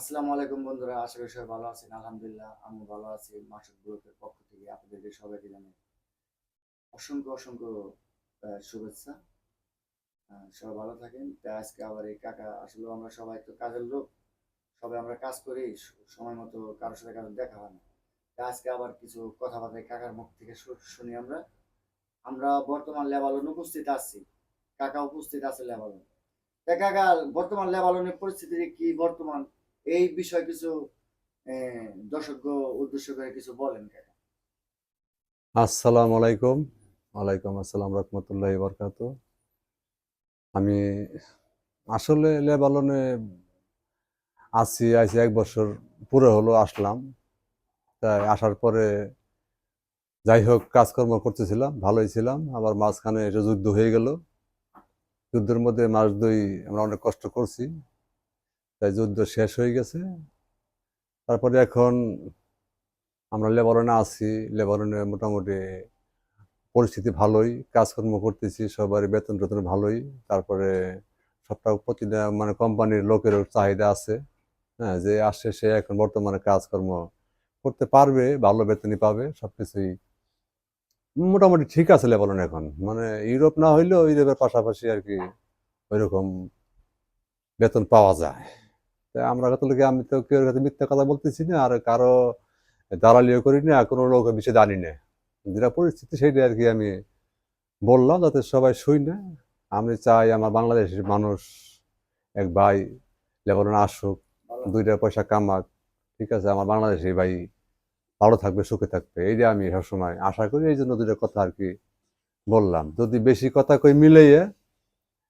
আসসালামু আলাইকুম বন্ধুরা, আশা করি সবাই ভালো আছেন। আলহামদুলিল্লাহ আমি ভালো আছি। মাসুদ গ্রুপের পক্ষ থেকে আপনাদেরকে সবাইকে জানাই অসংখ্য অসংখ্য শুভেচ্ছা। সবাই ভালো থাকেন। তা আজকে আবার এই কাকা আসলে, আমরা সবাই তো কাজের লোক। সবাই আমরা কাজ করি, সময় মতো কারোর সাথে কারোর দেখা হয় না। তা আজকে আবার কিছু কথাবার্তা কাকার মুখ থেকে শুনি আমরা। আমরা বর্তমান লেবালন উপস্থিত আছি। কাকা উপস্থিত আছে লেবালন। তা কাকা, বর্তমান লেবালনের পরিস্থিতি কি বর্তমান এই বিষয়ে কিছু দর্শক উদ্দেশ্য করে কিছু বলেন কাকা আসসালামু আলাইকুম। ওয়ালাইকুম আসসালাম রহমতুল্লাহ বরকাত। আমি আসলে লেবাননে আছি আছি এক বছর পুরো হলো আসলাম। তাই আসার পরে যাই হোক, কাজকর্ম করতেছিলাম, ভালোই ছিলাম। আবার মাঝখানে এটা যুদ্ধ হয়ে গেল। যুদ্ধের মধ্যে মাস দুই আমরা অনেক কষ্ট করছি। তাই যুদ্ধ শেষ হয়ে গেছে। তারপরে এখন আমরা লেবাননে আছি। লেবাননে মোটামুটি পরিস্থিতি ভালোই, কাজকর্ম করতেছি সবার বেতন টেতন ভালোই। তারপরে সবটা প্রতিটা মানে কোম্পানির লোকেরও চাহিদা আছে। হ্যাঁ যে আসছে সে এখন বর্তমানে কাজকর্ম করতে পারবে, ভালো বেতনই পাবে সব কিছুই মোটামুটি ঠিক আছে লেবানন এখন। মানে ইউরোপ না হইলেও ইউরোপের পাশাপাশি আর কি ওইরকম বেতন পাওয়া যায়। আমরা কত লোকে আমি তো কেউ কাছে মিথ্যা কথা বলতেছি না, আর কারও দালালিও করি না, কোনো লোক বিষয়ে জানি না। যেটা পরিস্থিতি সেইটা আর কি আমি বললাম, যাতে সবাই শুই না। আমি চাই আমার বাংলাদেশের মানুষ, এক ভাই লেবানন আসুক, দুইটা পয়সা কামাক, ঠিক আছে? আমার বাংলাদেশি ভাই ভালো থাকবে, সুখে থাকবে, এইটা আমি সবসময় আশা করি, এই জন্য দুইটা কথা আর কি বললাম। যদি বেশি কথা কই মিলাইয়ে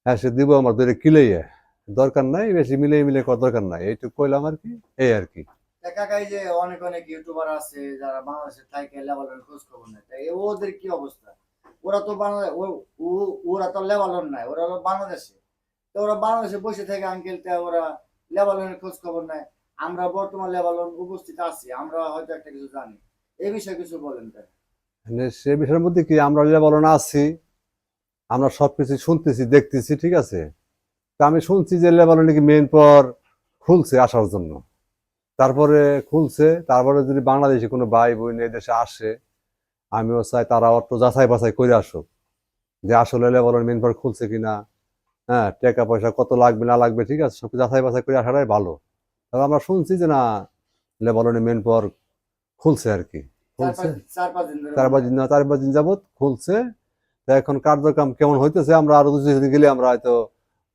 হ্যাঁ সে দিব আমার দুইটা কিলাইয়ে। দরকার নাই বেশি মিলে মিলে করার দরকার নাই। এইটুকু কইলাম আর কি এই আর কি। তা কাকা এই যে অনেক অনেক ইউটিউবার আছে যারা বাংলাদেশে থাকে লেবালন খোঁজ খবর নেয়। তাই ওদের কি অবস্থা? ওরা তো বাংলাদেশ ওরা তো লেবালন নাই ওরা হলো বাংলাদেশে। তো ওরা বাংলাদেশে বসে থেকে আঙ্কেল তা ওরা লেবালনের খোঁজ খবর নেয়। আমরা বর্তমান লেবালন উপস্থিত আছি আমরা হয়তো একটা কিছু জানি। এই বিষয়ে কিছু বলেন কাকা মানে সে বিষয়ের মধ্যে কি আমরা লেবানন আছি? আমরা সবকিছু শুনতেছি দেখতেছি ঠিক আছে? তা আমি শুনছি যে লেবানন নাকি মেন পর খুলছে আসার জন্য। তারপরে খুলছে তারপরে যদি বাংলাদেশে কোনো ভাই বোন এই দেশে আসে আমিও চাই তারা অত যাচাই বাছাই করে আসুক যে আসলে লেবানন মেন পর খুলছে কিনা। হ্যাঁ টাকা পয়সা কত লাগবে না লাগবে ঠিক আছে সব যাচাই বাছাই করে আসাটাই ভালো। তবে আমরা শুনছি যে না লেবাননে মেন পর খুলছে আর কি। চার খুলছে? পাঁচ- চার পাঁচ দিন চার পাঁচ দিন যাবত খুলছে। তা এখন কার্যক্রম কেমন হইতেছে আমরা আরও দুই গেলে আমরা হয়তো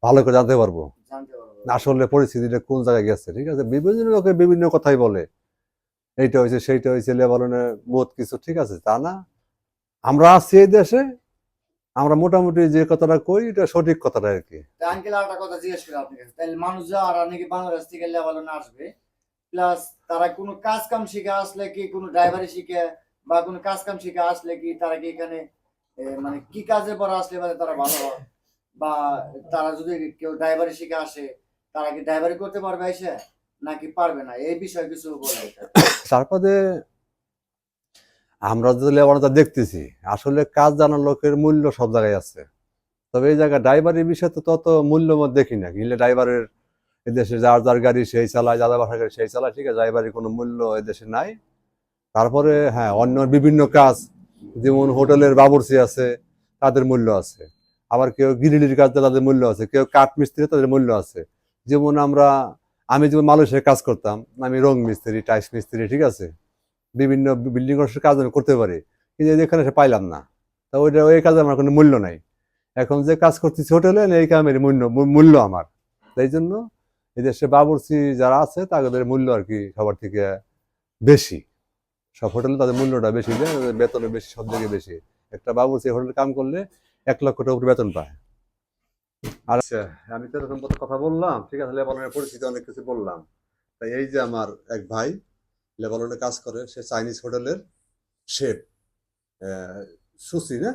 ভালো করে জানতে পারব। আসলে পরিস্থিতিটা কোন জায়গায় গেছে ঠিক আছে? বিভিন্ন লোকে বিভিন্ন কথাই বলে। এইটা হয়েছে সেইটা হয়েছে লেবাননে বহুত কিছু ঠিক আছে? তা না। আমরা আছি এই দেশে আমরা মোটামুটি যে কথাটা কই এটা সঠিক কথাটা আর কি। আঙ্কেল একটা কথা জিজ্ঞেস করি আপনার কাছে তাহলে মানুষ যারা নাকি বাংলাদেশ থেকে আসবে প্লাস তারা কোনো কাজ কাম শিখে আসলে কি কোনো ড্রাইভারি শিখে বা কোনো কাজ কাম শিখে আসলে কি তারা কি এখানে মানে কি কাজের পর আসলে মানে তারা ভালো হয়? বা তারা যদি কেউ ড্রাইভারি শিখে আসে, তারা কি ড্রাইভারি করতে পারবে এসে? নাকি পারবে না? এই বিষয়ে কিছু বলবে তারপরে আমরা যে লেবানটা দেখতেছি, আসলে কাজ জানার লোকের মূল্য সব জায়গায় আছে। তবে এই জায়গায় ড্রাইভারের বিষয়ে তো তত মূল্য মত দেখি না। কিনলে ড্রাইভারের এদেশে যার যার গাড়ি সেই চালায়, যাদের বাসার গাড়ি সেই চালায়, ঠিক আছে ড্রাইভারের কোনো মূল্য এদেশে নাই। তারপরে হ্যাঁ অন্য বিভিন্ন কাজ, যেমন হোটেলের বাবুর্চি আছে, তাদের মূল্য আছে। আবার কেউ গিরিলির কাজ তাদের মূল্য আছে, কেউ কাঠ মিস্ত্রি তাদের মূল্য আছে। যেমন আমরা, আমি যেমন মালয়েশিয়ায় কাজ করতাম, আমি রং মিস্ত্রি টাইস মিস্ত্রি, ঠিক আছে? বিভিন্ন বিল্ডিং কাজ আমি করতে পারি, কিন্তু এখানে সে পাইলাম না। তা ওইটা, ওই কাজে আমার কোনো মূল্য নাই। এখন যে কাজ করতেছি হোটেলে এই কামের মূল্য মূল্য আমার। তাই জন্য এদেশে বাবুর্চি যারা আছে, তাদের মূল্য আর কি সবার থেকে বেশি। সব হোটেলে তাদের মূল্যটা বেশি দেয় ওদের বেতনে বেশি, সব থেকে বেশি। একটা বাবুর্চি হোটেলে কাম করলে এক লক্ষ টাকা উপরে বেতন পায়। আর আচ্ছা আমি তো এরকম কথা বললাম ঠিক আছে লেবাননের পরিস্থিতি অনেক কিছু বললাম। তাই এই যে আমার এক ভাই লেবাননে কাজ করে সে চাইনিজ হোটেলের শেফ। সুশি না?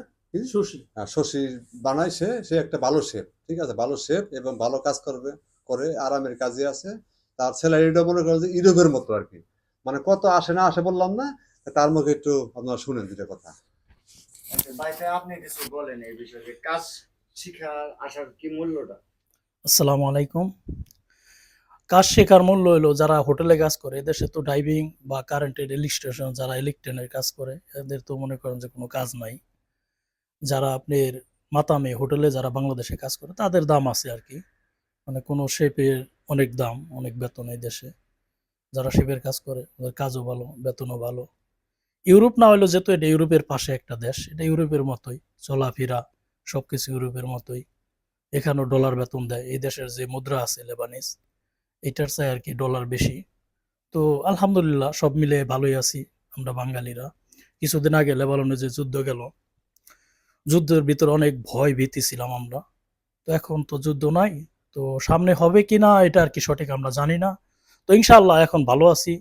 শশী বানায় সে সে একটা ভালো শেফ ঠিক আছে ভালো শেফ এবং ভালো কাজ করবে করে আরামের কাজে আছে। তার স্যালারিটা মনে করে যে ইউরোপের মতো আর কি। মানে কত আসে না আসে বললাম না তার মুখে একটু আপনারা শুনেন দুটা কথা। বিষয়ে কাজ আসসালামু আলাইকুম। কাজ শেখার মূল্য হলো যারা হোটেলে কাজ করে এদেশে তো ড্রাইভিং বা কারেন্টের ইলেকট্রিশিয়ান যারা ইলেকট্রিনের কাজ করে, এদের তো মনে করেন যে কোনো কাজ নাই। যারা আপনার মাতামে হোটেলে যারা বাংলাদেশে কাজ করে, তাদের দাম আছে আর কি। মানে কোনো শেপের অনেক দাম, অনেক বেতন এই দেশে। যারা শেপের কাজ করে ওদের কাজও ভালো, বেতনও ভালো। ইউরোপ না হলেও যেহেতু এটা ইউরোপের পাশে একটা দেশ, এটা ইউরোপের মতোই, চলাফেরা, সবকিছু ইউরোপের মতোই। এখানেও ডলার বেতন দেয়। এই দেশের যে মুদ্রা আছে লেবানিস এটার চাই আর কি ডলার বেশি। তো আলহামদুলিল্লাহ, সব মিলে ভালোই আছি আমরা বাঙালিরা। কিছুদিন আগে লেবাননে যে যুদ্ধ গেল, যুদ্ধের ভিতরে অনেক ভয় ভীতি ছিলাম আমরা। তো এখন তো যুদ্ধ নাই, তো সামনে হবে কি না এটা আর কি সঠিক আমরা জানি না। তো ইনশাল্লাহ এখন ভালো আছি।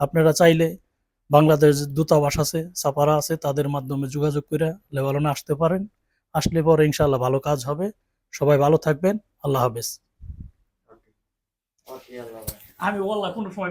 আপনারা চাইলে বাংলাদেশ যে দূতাবাস আছে সাপারা আছে তাদের মাধ্যমে যোগাযোগ করে লেবাননে আসতে পারেন। আসলে পরে ইনশাল্লাহ ভালো কাজ হবে। সবাই ভালো থাকবেন। হাফেজ। আল্লাহ হাফেজ। আমি বললাম কোনো সময়